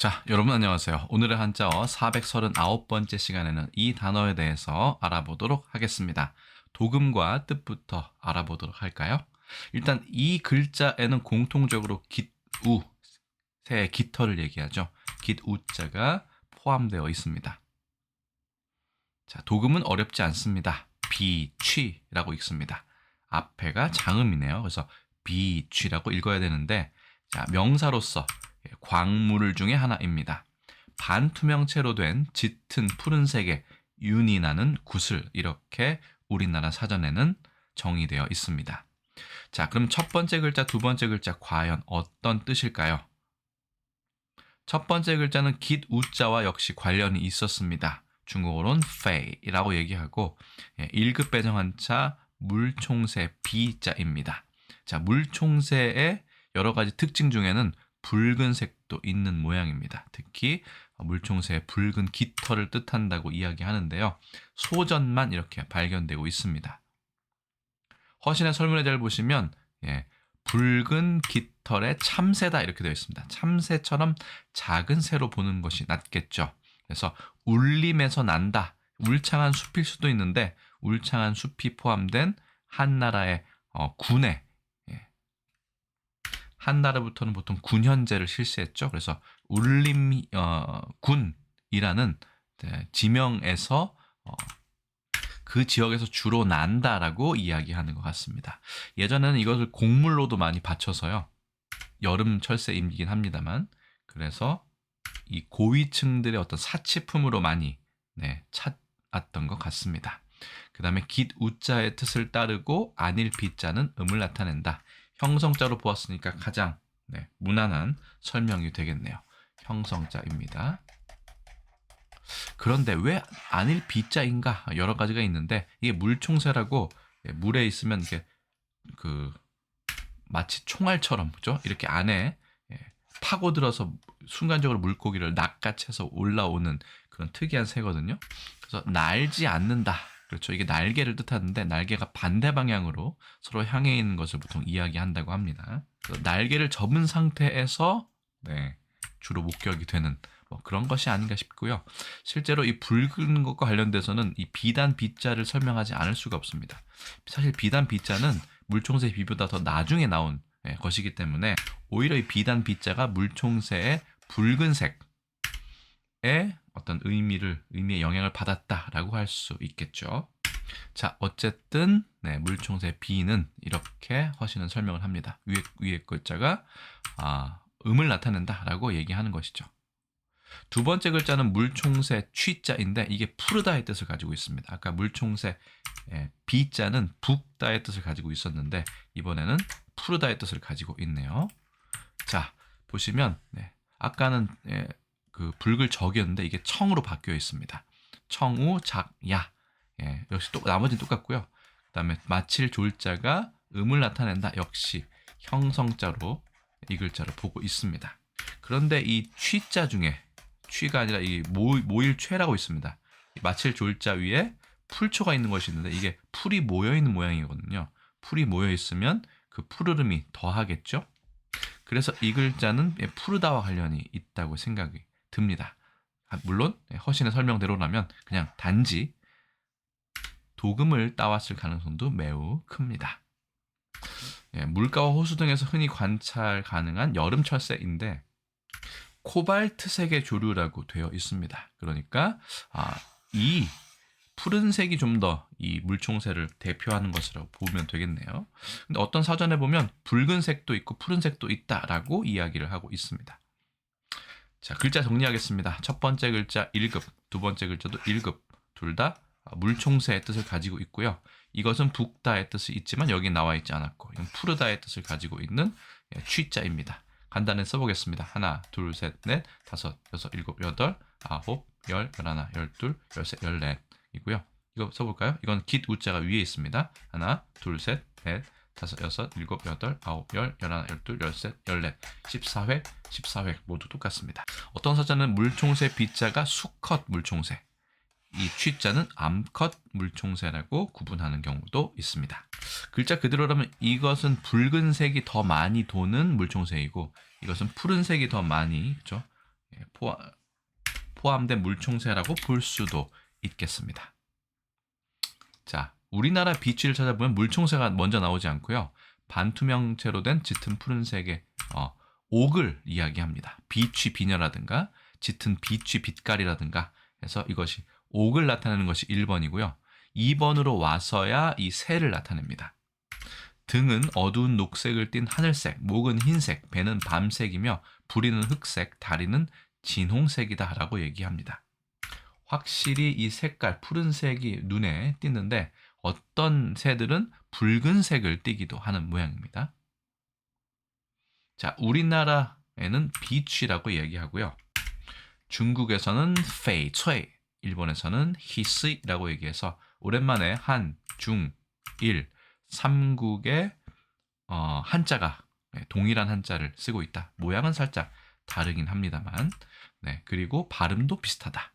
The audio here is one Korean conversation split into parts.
자, 여러분 안녕하세요. 오늘의 한자어 439번째 시간에는 이 단어에 대해서 알아보도록 하겠습니다. 도금과 뜻부터 알아보도록 할까요? 일단 이 글자에는 공통적으로 깃우, 새의 깃털을 얘기하죠. 깃우자가 포함되어 있습니다. 자, 도금은 어렵지 않습니다. 비취라고 읽습니다. 앞에가 장음이네요. 그래서 비취라고 읽어야 되는데 자, 명사로서 광물 중의 하나입니다. 반투명체로 된 짙은 푸른색의 윤이 나는 구슬 이렇게 우리나라 사전에는 정의되어 있습니다. 자, 그럼 첫 번째 글자, 두 번째 글자 과연 어떤 뜻일까요? 첫 번째 글자는 깃 우자와 역시 관련이 있었습니다. 중국어로는 페이라고 얘기하고 1급 배정 한자 물총새 비자입니다. 자, 물총새의 여러 가지 특징 중에는 붉은색도 있는 모양입니다. 특히 물총새의 붉은 깃털을 뜻한다고 이야기하는데요. 소전만 이렇게 발견되고 있습니다. 허신의 설문에 잘 보시면 예, 붉은 깃털의 참새다 이렇게 되어 있습니다. 참새처럼 작은 새로 보는 것이 낫겠죠. 그래서 울림에서 난다. 울창한 숲일 수도 있는데 울창한 숲이 포함된 한 나라의 어, 군에 한나라부터는 보통 군현제를 실시했죠. 그래서 울림 어, 군이라는 네, 지명에서 어, 그 지역에서 주로 난다라고 이야기하는 것 같습니다. 예전에는 이것을 곡물로도 많이 바쳐서요. 여름 철새임이긴 합니다만 그래서 이 고위층들의 어떤 사치품으로 많이 네, 찾았던 것 같습니다. 그 다음에 깃 우자의 뜻을 따르고 안일 비자는 음을 나타낸다. 형성자로 보았으니까 가장 네, 무난한 설명이 되겠네요. 형성자입니다. 그런데 왜 안일 비자인가 여러 가지가 있는데 이게 물총새라고 예, 물에 있으면 이게 그 마치 총알처럼 그죠? 이렇게 안에 예, 파고들어서 순간적으로 물고기를 낚아채서 올라오는 그런 특이한 새거든요. 그래서 날지 않는다. 그렇죠. 이게 날개를 뜻하는데 날개가 반대 방향으로 서로 향해 있는 것을 보통 이야기한다고 합니다. 날개를 접은 상태에서 네, 주로 목격이 되는 뭐 그런 것이 아닌가 싶고요. 실제로 이 붉은 것과 관련돼서는 이 비단 비자를 설명하지 않을 수가 없습니다. 사실 비단 비자는 물총새 비보다 더 나중에 나온 네, 것이기 때문에 오히려 이 비단 비자가 물총새의 붉은색에 어떤 의미를 의미의 영향을 받았다라고 할 수 있겠죠. 자, 어쨌든 네, 물총새 B는 이렇게 허신은 설명을 합니다. 위에 위에 글자가 아, 음을 나타낸다라고 얘기하는 것이죠. 두 번째 글자는 물총새 취자인데 이게 푸르다의 뜻을 가지고 있습니다. 아까 물총새 예, B자는 북다의 뜻을 가지고 있었는데 이번에는 푸르다의 뜻을 가지고 있네요. 자 보시면 네, 아까는 예, 그 붉을 적이었는데 이게 청으로 바뀌어 있습니다. 청우 작 야 예, 역시 또 나머지는 똑같고요. 그다음에 마칠 졸자가 음을 나타낸다 역시 형성자로 이 글자를 보고 있습니다. 그런데 이 취자 중에 취가 아니라 이 모, 모일최라고 있습니다. 마칠 졸자 위에 풀초가 있는 것이 있는데 이게 풀이 모여 있는 모양이거든요. 풀이 모여 있으면 그 푸르름이 더하겠죠. 그래서 이 글자는 푸르다와 관련이 있다고 생각이 듭니다. 아, 물론 허신의 설명대로라면 그냥 단지 도금을 따왔을 가능성도 매우 큽니다. 예, 물가와 호수 등에서 흔히 관찰 가능한 여름 철새인데 코발트색의 조류라고 되어 있습니다. 그러니까 아, 이 푸른색이 좀 더 이 물총새를 대표하는 것이라고 보면 되겠네요. 근데 어떤 사전에 보면 붉은색도 있고 푸른색도 있다라고 이야기를 하고 있습니다. 자, 글자 정리하겠습니다. 첫 번째 글자 1급, 두 번째 글자도 1급. 둘 다 물총새의 뜻을 가지고 있고요. 이것은 북다의 뜻이 있지만 여기 나와 있지 않았고, 이건 푸르다의 뜻을 가지고 있는 예, 취자입니다. 간단히 써보겠습니다. 하나, 둘, 셋, 넷, 다섯, 여섯, 일곱, 여덟, 아홉, 열, 열하나, 열둘, 열셋, 열넷이고요. 이거 써볼까요? 이건 깃 우자가 위에 있습니다. 하나, 둘, 셋, 넷, 다섯, 여섯, 일곱, 여덟, 아홉, 열, 열하나, 열둘, 열셋, 열넷, 14획, 14획 모두 똑같습니다. 어떤 사전은 물총새 B자가 수컷 물총새, 이 취자는 암컷 물총새라고 구분하는 경우도 있습니다. 글자 그대로라면 이것은 붉은색이 더 많이 도는 물총새이고 이것은 푸른색이 더 많이 그렇죠? 포함, 포함된 물총새라고 볼 수도 있겠습니다. 자, 우리나라 비치를 찾아보면 물총새가 먼저 나오지 않고요. 반투명체로 된 짙은 푸른색의 어, 옥을 이야기합니다. 비취 비녀라든가 짙은 비취 빛깔이라든가 해서 이것이 옥을 나타내는 것이 1번이고요. 2번으로 와서야 이 새를 나타냅니다. 등은 어두운 녹색을 띤 하늘색, 목은 흰색, 배는 밤색이며 부리는 흑색, 다리는 진홍색이다라고 얘기합니다. 확실히 이 색깔 푸른색이 눈에 띄는데 어떤 새들은 붉은색을 띠기도 하는 모양입니다. 자, 우리나라에는 비취라고 얘기하고요. 중국에서는 페이, 최, 일본에서는 히스이라고 얘기해서 오랜만에 한, 중, 일, 삼국의 어, 한자가 네, 동일한 한자를 쓰고 있다. 모양은 살짝 다르긴 합니다만, 네, 그리고 발음도 비슷하다.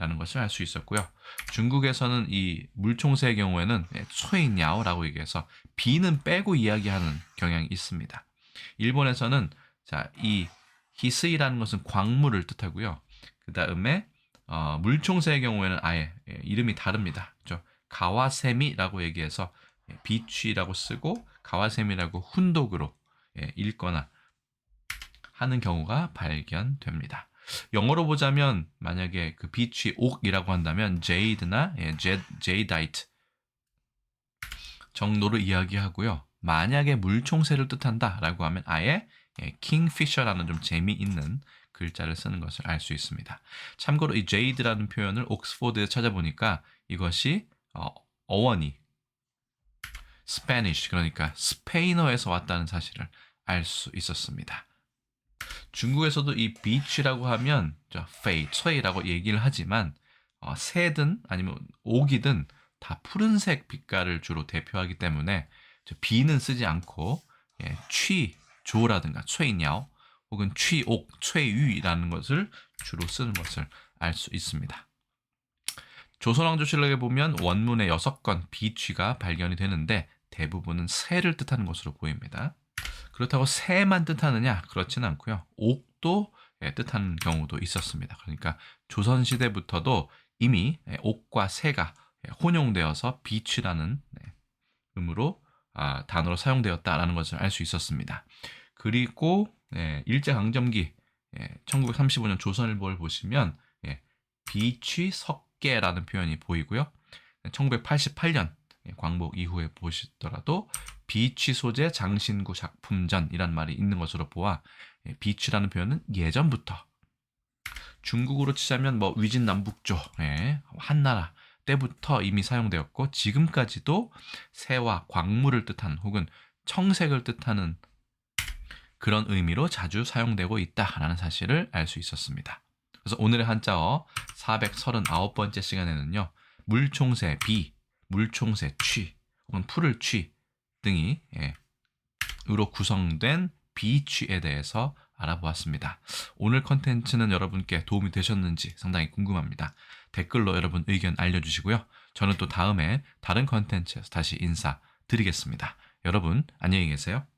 라는 것을 알 수 있었고요. 중국에서는 이 물총새의 경우에는 초이냐오라고 얘기해서 비는 빼고 이야기하는 경향이 있습니다. 일본에서는 자, 이 히스이라는 것은 광물을 뜻하고요. 그 다음에 어, 물총새의 경우에는 아예 예, 이름이 다릅니다. 그렇죠? 가와세미라고 얘기해서 예, 비취라고 쓰고 가와세미라고 훈독으로 예, 읽거나 하는 경우가 발견됩니다. 영어로 보자면 만약에 그 비취 옥이라고 한다면 jade나 예, jadeite 정도로 이야기하고요. 만약에 물총새를 뜻한다라고 하면 아예 예, kingfisher라는 좀 재미있는 글자를 쓰는 것을 알 수 있습니다. 참고로 이 jade라는 표현을 옥스포드에 찾아보니까 이것이 어, 어원이 Spanish 그러니까 스페인어에서 왔다는 사실을 알 수 있었습니다. 중국에서도 이 비치라고 하면 저 페이, 최이라고 얘기를 하지만 어, 새든 아니면 옥이든 다 푸른색 빛깔을 주로 대표하기 때문에 비는 쓰지 않고 예, 취, 조라든가 최이냐오 혹은 취옥, 최유라는 것을 주로 쓰는 것을 알 수 있습니다. 조선왕조실록에 보면 원문에 6건 비취가 발견이 되는데 대부분은 새를 뜻하는 것으로 보입니다. 그렇다고 새만 뜻하느냐? 그렇지는 않고요. 옥도 예, 뜻하는 경우도 있었습니다. 그러니까 조선 시대부터도 이미 예, 옥과 새가 예, 혼용되어서 비취라는 음으로 아, 단어로 사용되었다라는 것을 알 수 있었습니다. 그리고 일제 강점기 1935년 조선일보를 보시면 비취 석계라는 표현이 보이고요. 1988년 광복 이후에 보시더라도 비취 소재 장신구 작품전이란 말이 있는 것으로 보아 비취라는 표현은 예전부터 중국으로 치자면 뭐 위진 남북조 예, 한나라 때부터 이미 사용되었고 지금까지도 새와 광물을 뜻한 혹은 청색을 뜻하는 그런 의미로 자주 사용되고 있다라는 사실을 알 수 있었습니다. 그래서 오늘의 한자어 439번째 시간에는요. 물총새 비, 물총새 취 혹은 풀을 취 등이 예, 으로 구성된 비취에 대해서 알아보았습니다. 오늘 컨텐츠는 여러분께 도움이 되셨는지 상당히 궁금합니다. 댓글로 여러분 의견 알려주시고요. 저는 또 다음에 다른 컨텐츠에서 다시 인사드리겠습니다. 여러분 안녕히 계세요.